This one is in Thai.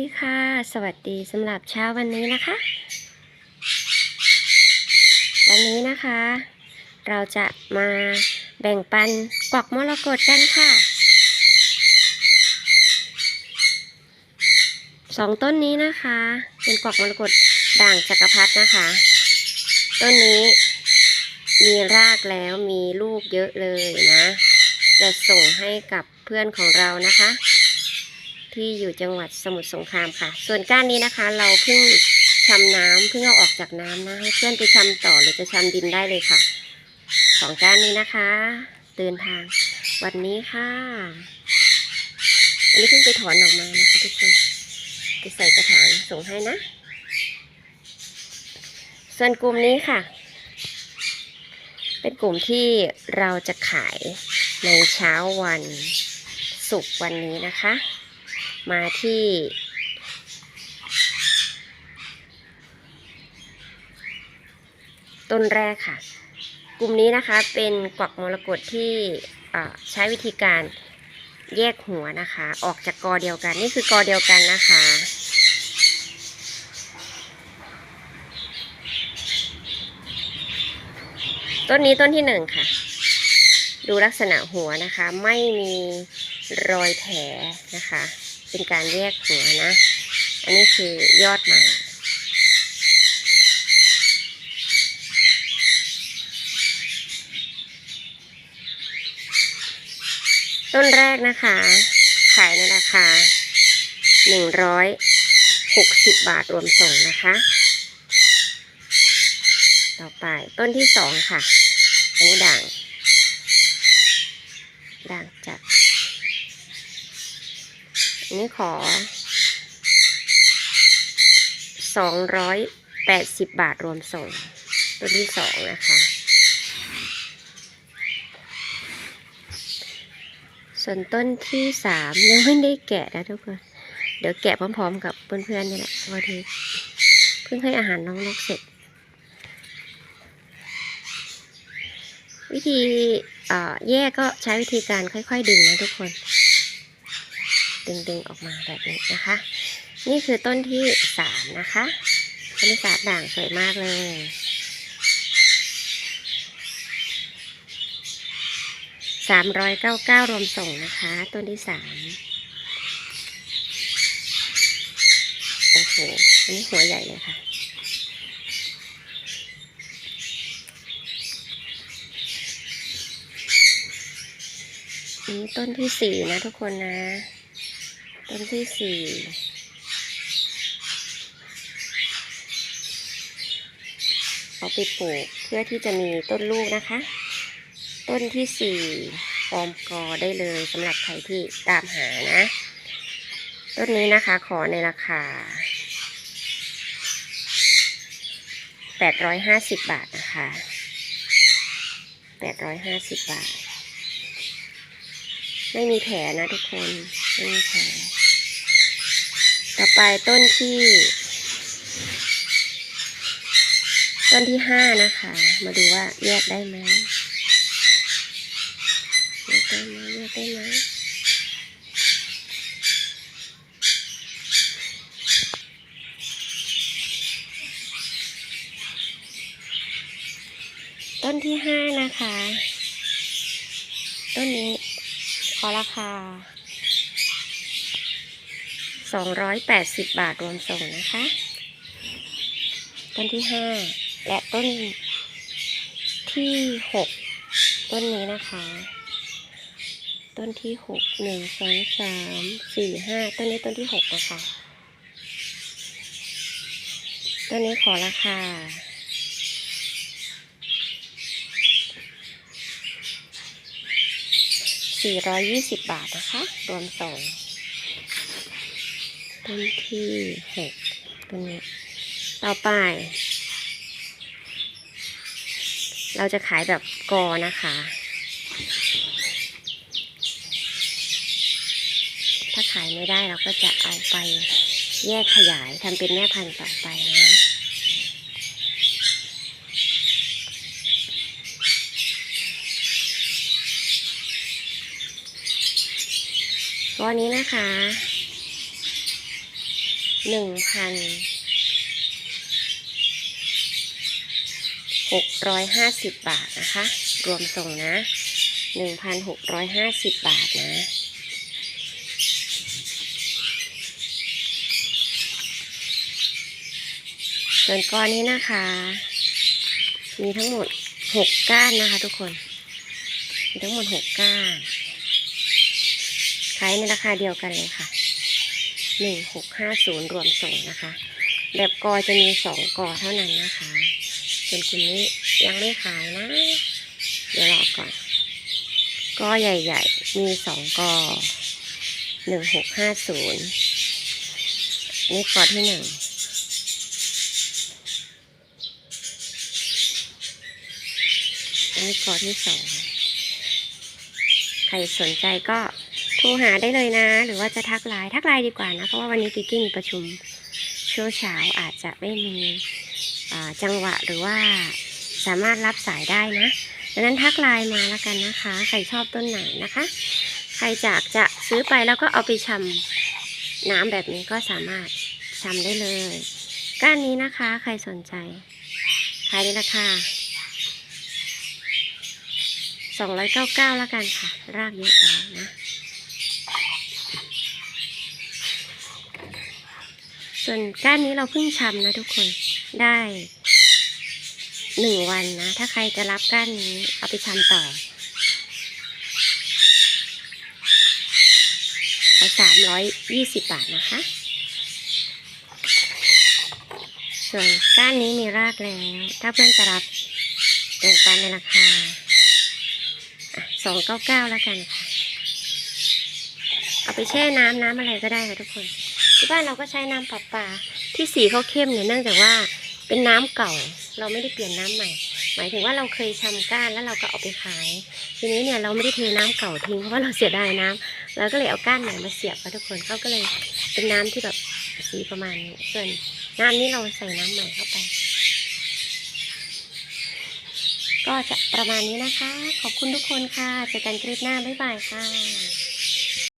ดีค่ะ สวัสดีสำหรับเช้าวันนี้นะคะ วันนี้นะคะ เราจะมาแบ่งปันกวักมรกตกันค่ะสองต้นนี้นะคะ เป็นกวักมรกตด่างจักรพรรดินะคะ ต้นนี้มีรากแล้วมีลูกเยอะเลยนะ จะส่งให้กับเพื่อนของเรานะคะ ที่อยู่จังหวัดสมุทรสงครามค่ะ ส่วนก้านนี้นะคะ เราเพิ่งชำน้ำเพิ่งเอาออกจากน้ำนะให้เพื่อนไปชำต่อหรือจะชำดินได้เลยค่ะสองก้านนี้นะคะ เดินทาง วันนี้ค่ะ อันนี้เพิ่งไปถอนออกมานะคะทุกคนไปใส่กระถางส่งให้นะ ส่วนกลุ่มนี้ค่ะ เป็นกลุ่มที่เราจะขายในเช้าวันศุกร์วันนี้นะคะ มาที่ต้นแรกค่ะ กลุ่มนี้นะคะเป็นกวักมรกตที่ใช้วิธีการแยกหัวนะคะ ออกจากกอเดียวกัน นี่คือกอเดียวกันนะคะ ต้นนี้ต้นที่หนึ่งค่ะ ดูลักษณะหัวนะคะ ไม่มีรอยแผลนะคะ เป็นการแยกหัวนะ อันนี้คือยอดใหม่ต้นแรกนะคะ ขายในราคา 160 บาทรวมส่งนะคะ ต่อไปต้นที่สองค่ะ อันนี้ด่าง ด่างจัด นนี้ขอ 280 บาทรวมส่งต้นที่สองนะคะ ส่วนต้นที่สามยังไม่ได้แกะนะทุกคน เดี๋ยวแกะพร้อมๆกับเพื่อนๆนี่แหละพอดีเพิ่งให้อาหารน้องนกเสร็จ วิธีแยกก็ใช้วิธีการค่อยๆดึงนะทุกคน ดึงๆออกมาแบบนี้นะคะ นี่คือต้นที่สามนะคะต้นที่สามด่างสวยมากเลยสามร้อยเก้าเก้ารวมส่งนะคะ ต้นที่สามโอ้โหอันนี้หัวใหญ่เลยค่ะอันนี้ต้นที่สี่นะทุกคนนะ ต้นที่สี่เอาไปปลูกเพื่อที่จะมีต้นลูกนะคะ ต้นที่สี่ออมกอได้เลยสำหรับใครที่ตามหานะ ต้นนี้นะคะขอในราคา 850 บาทนะคะ 850 บาท ไม่มีแผลนะทุกคน ไม่มีแผล ต่อไปต้นที่ ต้นที่ห้านะคะ มาดูว่าแยกได้ไหมเลือกได้ไหมเลือกได้ไหมต้นที่ห้านะคะ ต้นนี้ขอราคา สองร้อยแปดสิบบาทรวมส่งนะคะ ต้นที่ห้าและต้นที่หกต้นนี้นะคะ ต้นที่หกหนึ่งสองสามสี่ห้าต้นนี้ต้นที่หกนะคะ ต้นนี้ขอราคาสี่ร้อยยี่สิบบาทนะคะ รวมส่ง ต้นที่หกต้นนี้ต่อไป เราจะขายแบบกอนะคะ ถ้าขายไม่ได้เราก็จะเอาไปแยกขยายทำเป็นแม่พันธุ์ต่อไปนะก้อนนี้นะคะ หนึ่งพันหกร้อยห้าสิบบาทนะคะ รวมส่งนะหนึ่งพันหกร้อยห้าสิบบาทนะส่วนก้อนนี้นะคะ มีทั้งหมดหกก้านนะคะ ทุกคน มีทั้งหมดหกก้าน ขายในราคาเดียวกันเลยค่ะ หนึ่งหกห้าศูนย์รวมส่งนะคะ แบบกอจะมีสองกอเท่านั้นนะคะส่วนกลุ่มนี้ยังไม่ขายนะ เดี๋ยวรอก่อน กอใหญ่ๆ มีสองกอหนึ่งหกห้าศูนย์นี่กอที่หนึ่งอันนี้กอที่สอง ใครสนใจก็ โทรหาได้เลยนะ หรือว่าจะทักไลน์ทักไลน์ดีกว่านะ เพราะว่าวันนี้ติ๊กกี้มีประชุมช่วงเช้าอาจจะไม่มีจังหวะหรือว่าสามารถรับสายได้นะดังนั้นทักไลน์มาแล้วกันนะคะ ใครชอบต้นไหนนะคะ ใครจากจะซื้อไปแล้วก็เอาไปชำน้ำแบบนี้ก็สามารถชำได้เลย ก้านนี้นะคะใครสนใจขายในราคาสองร้อยเก้าเก้าแล้วกันค่ะ รากเยอะแล้วนะ ส่วนก้านนี้เราเพิ่งชำนะทุกคนได้หนึ่งวันนะ ถ้าใครจะรับก้านนี้เอาไปชำต่อเอาสามร้อยยี่สิบบาทนะคะ ส่วนก้านนี้มีรากแล้ว ถ้าเพื่อนจะรับแบ่งปันในราคาสองเก้าเก้าแล้วกันค่ะ เอาไปแช่น้ำน้ำอะไรก็ได้ค่ะทุกคน ที่บ้านเราก็ใช้น้ำประปา ที่สีเขาเข้มเนี่ยเนื่องจากว่าเป็นน้ำเก่า เราไม่ได้เปลี่ยนน้ำใหม่ หมายถึงว่าเราเคยชำก้านแล้วเราก็เอาไปขาย ทีนี้เนี่ยเราไม่ได้เทน้ำเก่าทิ้งเพราะว่าเราเสียดายน้ำเราก็เลยเอาก้านใหม่มาเสียบค่ะทุกคนเขาก็เลยเป็นน้ำที่แบบสีประมาณนี้ส่วนน้ำนี้เราใส่น้ำใหม่เข้าไป ก็จะประมาณนี้นะคะ ขอบคุณทุกคนค่ะเจอกันคลิปหน้าบ๊ายบายค่ะ